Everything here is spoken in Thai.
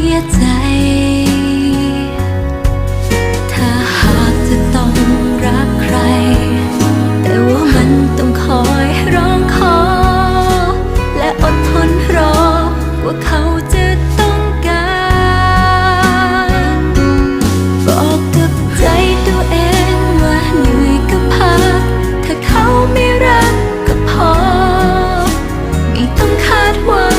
ียใจ ถ้าหากจะต้องรักใคร แต่ว่ามันต้องคอยร้องขอ และอดทนรอว่าเขาจะต้องการ บอกกับใจตัวเองว่าเหนื่อยก็พัก ถ้าเขาไม่รักก็พอ ไม่ต้องคาดหวัง